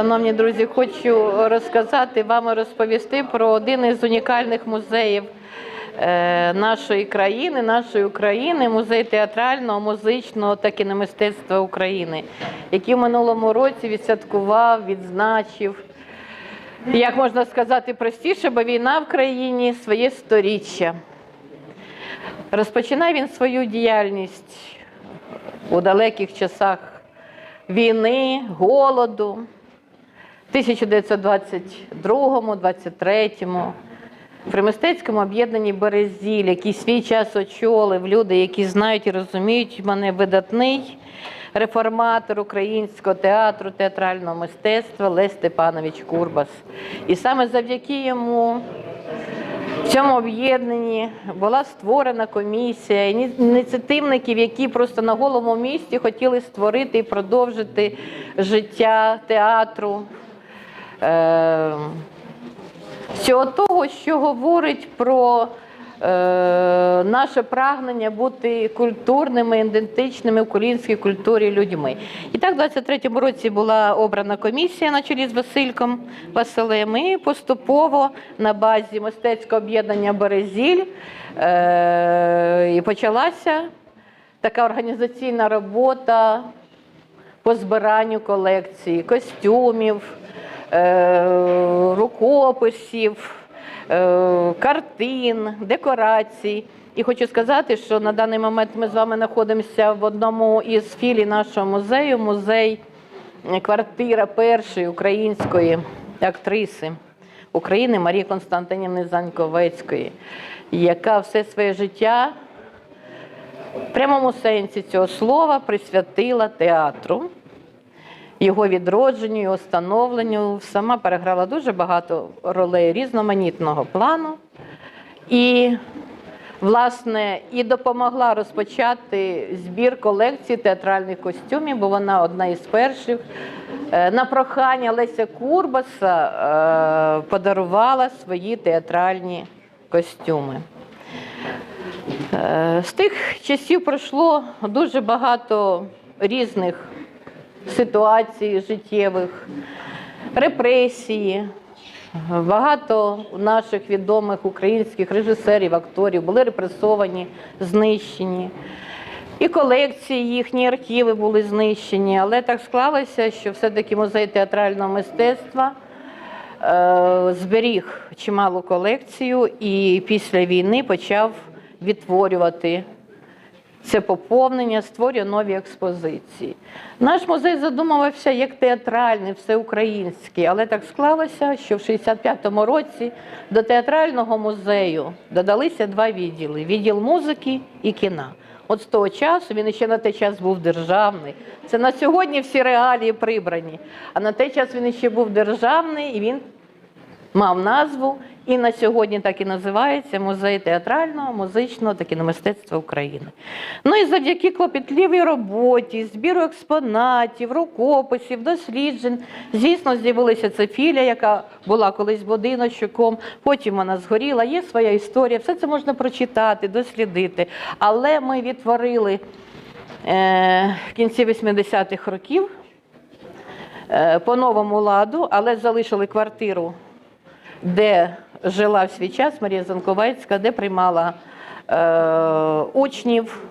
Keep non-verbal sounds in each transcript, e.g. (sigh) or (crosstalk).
Шановні друзі, хочу розказати вам і розповісти про один із унікальних музеїв е, нашої країни, нашої України, музей театрального, музичного та кіномистецтва України, який в минулому році відсвяткував, відзначив. Як можна сказати простіше, бо війна в країні своє сторіччя. Розпочинає він свою діяльність у далеких часах війни, голоду. 1922-23 при мистецькому об'єднанні Березіль, який свій час очолив люди, які знають і розуміють мене видатний реформатор українського театру, театрального мистецтва Лесь Степанович Курбас. І саме завдяки йому в цьому об'єднанні була створена комісія ініціативників, які просто на голому місці хотіли створити і продовжити життя театру. Е, всього того, що говорить про е, наше прагнення бути культурними, ідентичними в українській культурі людьми. І так, в 23-му році була обрана комісія на чолі з Васильком Василем, і поступово на базі мистецького об'єднання Березіль е, і почалася така організаційна робота по збиранню колекції, костюмів, рукописів, е, картин, декорацій. І хочу сказати, що на даний момент ми з вами знаходимося в одному із філій нашого музею, музей е, квартира першої української актриси України Марії Константинівни Заньковецької, яка все своє життя в прямому сенсі цього слова присвятила театру, його відродженню, його становленню. Сама переграла дуже багато ролей різноманітного плану. І, власне, і допомогла розпочати збір колекції театральних костюмів, бо вона одна із перших. Е, На прохання Леся Курбаса е, подарувала свої театральні костюми. Е, З тих часів пройшло дуже багато різних ситуацій життєвих, репресії. Багато наших відомих українських режисерів, акторів були репресовані, знищені. І колекції їхні архіви були знищені, але так склалося, що все-таки музей театрального мистецтва е, зберіг чималу колекцію і після війни почав відтворювати це поповнення, створює нові експозиції. Наш музей задумувався як театральний, всеукраїнський, але так склалося, що в 65-му році до театрального музею додалися два відділи: відділ музики і кіна. От з того часу він ще на той час був державний. Це на сьогодні всі реалії прибрані. А на той час він ще був державний і він мав назву, і на сьогодні так і називається Музей театрального, музичного та кіномистецтва України. Ну і завдяки клопітлівій роботі, збіру експонатів, рукописів, досліджень, звісно, з'явилася ця філія, яка була колись будиночком, потім вона згоріла. Є своя історія, все це можна прочитати, дослідити. Але ми відтворили е, в кінці 80-х років е, по новому ладу, але залишили квартиру де жила в свій час Марія Занковецька, де приймала е, учнів,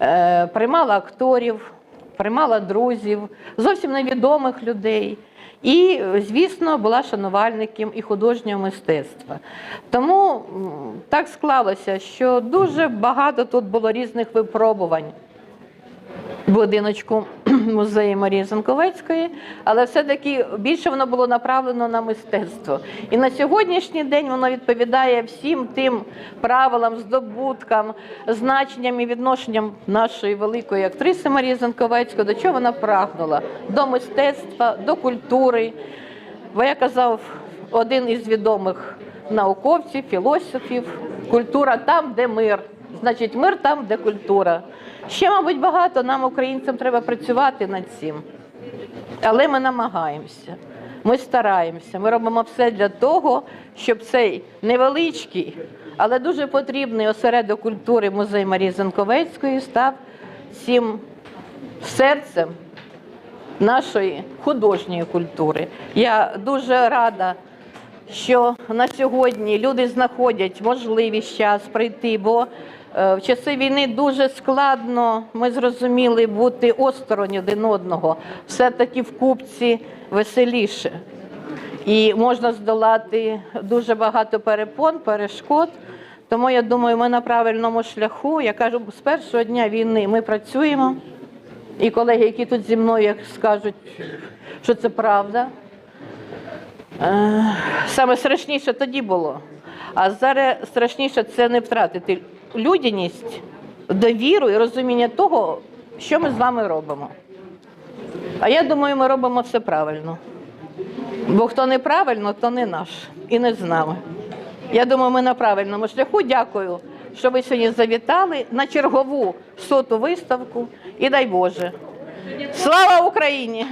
е, приймала акторів, приймала друзів, зовсім невідомих людей. І, звісно, була шанувальником і художнього мистецтва. Тому так склалося, що дуже багато тут було різних випробувань будиночку (clears throat) музею Марії Занковецької, але все-таки більше воно було направлено на мистецтво. І на сьогоднішній день воно відповідає всім тим правилам, здобуткам, значенням і відношенням нашої великої актриси Марії Занковецької, до чого вона прагнула: до мистецтва, до культури. Бо я казав, один із відомих науковців, філософів, культура там, де мир. Значить, мир там, де культура. Ще, мабуть, багато нам, українцям, треба працювати над цим. Але ми намагаємося, ми стараємося, ми робимо все для того, щоб цей невеличкий, але дуже потрібний осередок культури музей Марії Занковецької став цим серцем нашої художньої культури. Я дуже рада, що на сьогодні люди знаходять можливість час прийти, бо е, в часи війни дуже складно, ми зрозуміли, бути осторонь один одного. Все-таки в купці веселіше. І можна здолати дуже багато перепон, перешкод. Тому я думаю, ми на правильному шляху. Я кажу, з першого дня війни ми працюємо. І колеги, які тут зі мною як скажуть, що це правда. Е, Саме страшніше тоді було. А зараз страшніше це не втратити людяність, довіру і розуміння того, що ми з вами робимо. А я думаю, ми робимо все правильно. Бо хто неправильно, то не наш і не з нами. Я думаю, ми на правильному шляху. Дякую, що ви сьогодні завітали на чергову соту виставку. І дай Боже. Слава Україні!